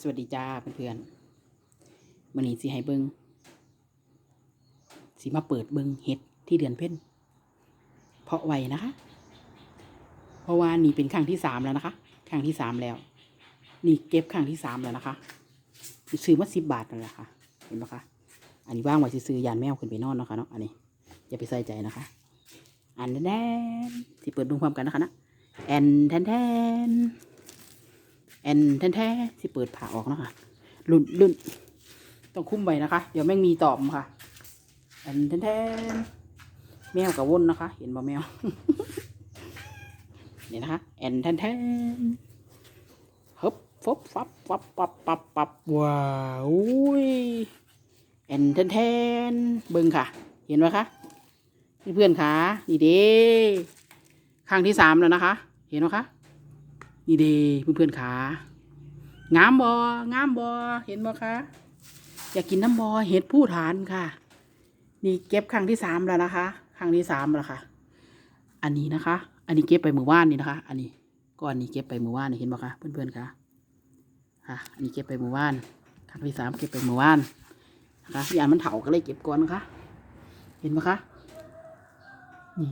สวัสดีจ้าเพื่อนๆวันนี้สิให้เบิงสิมาเปิดเบิงเห็ดที่เดือนเพ่นเพราะไวนะคะ เพราะว่านี่เป็นครั้งที่สามแล้วนะคะครั้งที่สามแล้ว นี่เก็บครั้งที่สามแล้วนะคะซื้อมาสิบบาทนั่นแหละค่ะ เห็นไหมคะอันนี้ว่างไว้ซื้อยานแมวขึ้นไปนอนเนาะคะเนาะอันนี้อย่าไปใส่ใจนะคะ อันแน่นๆสิเปิดดูความกันนะคะนะแอนแทนแทน แอนแท้ๆที่เปิดผ่าออกนะคะรุ่นรุ่นต้องคุ้มไว้นะคะ เดี๋ยวแม่งมีตอบค่ะ แอนแท้ๆแมวกับวนนะคะ เห็นบ่แมวนี่นะคะ แอนแท้ๆฮึบฟบฟับฟับปับปับปับว้าวอุ้ยแอนแท้ๆเบิ่งค่ะ เห็นไหมคะเพื่อนๆค่ะนี่เด้ครั้งที่สามแล้วนะคะ เห็นไหมคะ นี่เด้เพื่อนๆขางามบองามบอเห็นบ่คะอยากกินน้ำบอเห็ดผู้ฐานค่ะ นี่เก็บครั้งที่สามแล้วนะคะครั้งที่สามแล้วค่ะ อันนี้นะคะ อันนี้เก็บไปมือว่านนี่นะคะ อันนี้ก้อนนี้เก็บไปมือว่านเห็นบ่คะเพื่อนๆคะค่ะ อันนี้เก็บไปมือว่านครั้งที่สามเก็บไปมือว่านนะคะยานมันเถาก็เลยเก็บก่อนนะคะ เห็นไหมคะนี่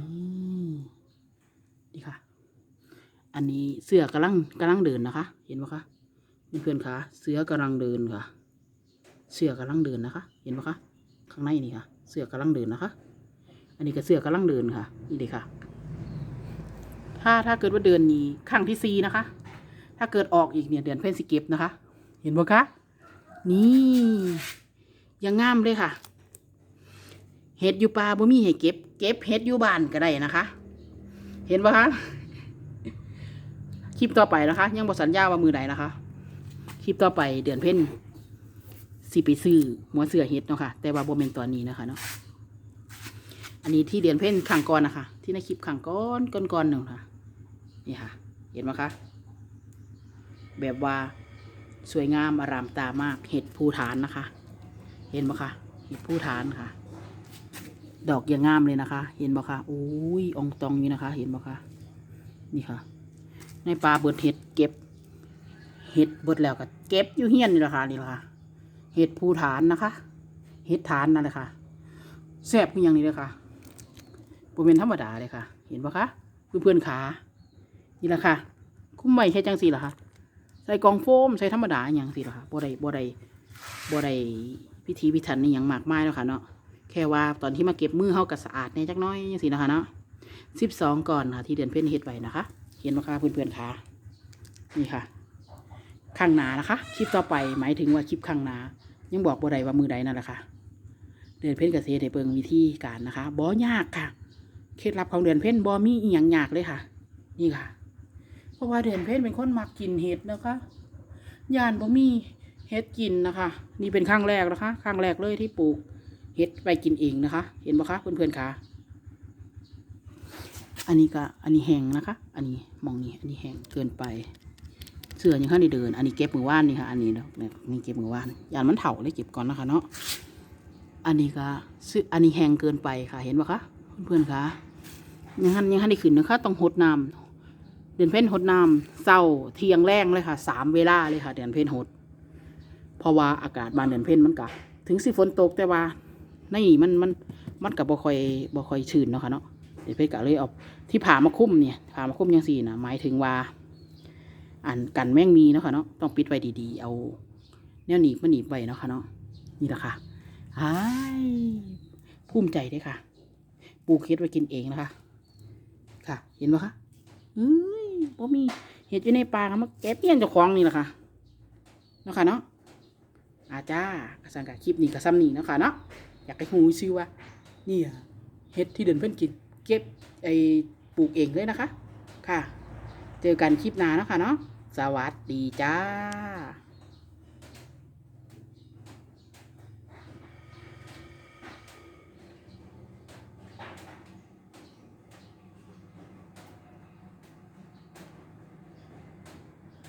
นี่ค่ะ อันนี้เสือกำลังกำลังเดินนะคะ เห็นไหมคะเพื่อนๆคะเสือกำลังเดินค่ะ เสือกำลังเดินนะคะ เห็นไหมคะข้างในนี่ค่ะ เสือกำลังเดินนะคะ อันนี้ก็เสือกำลังเดินค่ะนี่เลยค่ะ ถ้าถ้าเกิดว่าเดินนี้ครั้งที่สี่นะคะ ถ้าเกิดออกอีกเนี่ยเดือนเพ่นสิเก็บนะคะ เห็นไหมคะนี่ยังงามเลยค่ะเห็ดอยู่ป่าบ่มีให้เก็บ เก็บเห็ดอยู่บ้านก็ได้นะคะ เห็นปะคะ คลิปต่อไปนะคะ ยังบอกสัญญาว่ามือใดนนะคะ คลิปต่อไปเดือนเพ่นสิไปซื้อหัวเสือเฮ็ดเนาะค่ะ แต่ว่าโบเมนตอนนี้นะคะเนาะอันนี้ที่เดือนเพ่นขังก่อนนะคะ ที่ในคลิปขังก้อนก้อนก้อนหนึ่งค่ะนี่ค่ะ เห็นไหมคะแบบว่าสวยงามอารามตามากเห็ดภูฐานนะคะ เห็นไหมคะเห็ดภูฐานค่ะ ดอกยังงามเลยนะคะ เห็นบ่คะอุ้ยองตองนี่นะคะ เห็นบ่คะนี่ค่ะ ในป่าเบิดเห็ดเก็บ เห็ดเบิดแล้วก็เก็บอยู่เฮี้ยนนี่แหละค่ะนี่แหละค่ะ เห็ดภูฐานนะคะ เห็ดฐานนั่นแหละค่ะแซ่บคืออย่างนี้เลยค่ะบริเป็นธรรมดาเลยค่ะ เห็นปะคะเพื่อนๆขา นี่แหละค่ะ คุ้มไม่ใช่จังสีเหรอคะใส่กองโฟมใส่ธรรมดาอย่างสิเหรอคะบ่ได้บ่ได้บ่ได้พิธีพิถันนี่อย่างมากมายแล้วค่ะเนาะ แค่ว่าตอนที่มาเก็บมือเฮากับสะอาดแน่จักน้อยจังสินะคะเนาะสิบสองก่อนค่ะที่เดือนเพ็ญเฮ็ดไว้นะคะ เห็นปะคะเพื่อนเพื่อนๆขานี่ค่ะ ข้างหนานะคะ คลิปต่อไปหมายถึงว่าคลิปข้างหนา ยังบอกบ่ได้ว่ามือใดนั่นแหละค่ะ เดือนเพ่นเกษตรให้เบิ่งวิธีการนะคะบ่ยากค่ะ เคล็ดลับของเดือนเพ่นบ่มีอีหยังยากเลยค่ะ นี่ค่ะ เพราะว่าเดือนเพ่นเป็นคนมักกินเห็ดนะคะยานบ่มีเห็ดกินนะคะ นี่เป็นครั้งแรกนะคะครั้งแรกเลยที่ปลูกเห็ดไปกินเองนะคะ เห็นบ่คะเพื่อนๆคะ อันนี้ก็อันนี้แห้งนะคะ อันนี้มองนี่อันนี้แห้งเกินไป เสื้อยังข้างในเดิน อันนี้เก็บมือว่านนี่ค่ะอันนี้เนาะนี่เก็บมือว่านยานมันเถ่าเลยเก็บก่อนนะคะเนาะอันนี้ก็ซื้ออันนี้แห้งเกินไปค่ะเห็นปะคะเพื่อนๆคะยังหันยังหันได้ขึ้นนะคะต้องหดน้ำเดือนเพ่นหดน้ำเศร้าเที่ยงแรงเลยค่ะสามเวลาเลยค่ะ เดือนเพ่นหด เพราะว่าอากาศบานเดือนเพ่นมันกะถึงสิฝนตกแต่ว่าในนี่มันมันมันกับบ่คอยบ่คอยชื้นเนาะค่ะเนาะ เดือนเพ่นกะเลยเอาที่ผ่ามาคุ้มเนี่ยผ่ามาคุ้มยังสี่นะหมายถึงว่า อันกันแม่งมีเนาะค่ะเนาะต้องปิดไว้ดีๆ เอาแนวหนีบมาหนีบไว้เนาะค่ะเนาะนี่แหละค่ะไอ้ายภูมิใจด้วยค่ะ ปูเห็ดไว้กินเองนะคะ ค่ะ เห็นไหมคะเอ้ยบ่มีเห็ดอยู่ในป่าค่ะมาเก็บเอี้ยนเจ้าของนี่แหละค่ะเนาะค่ะเนาะอาจ้ากระสังกะคลิปนี้กระซ้ำนี่เนาะค่ะเนาะอยากให้หูซื้อว่านี่เห็ดที่เดินเพื่อนกิน เก็บไอ้ปลูกเองเลยนะคะ ค่ะ เจอกันคลิปหน้านะคะเนาะสวัสดีจ้า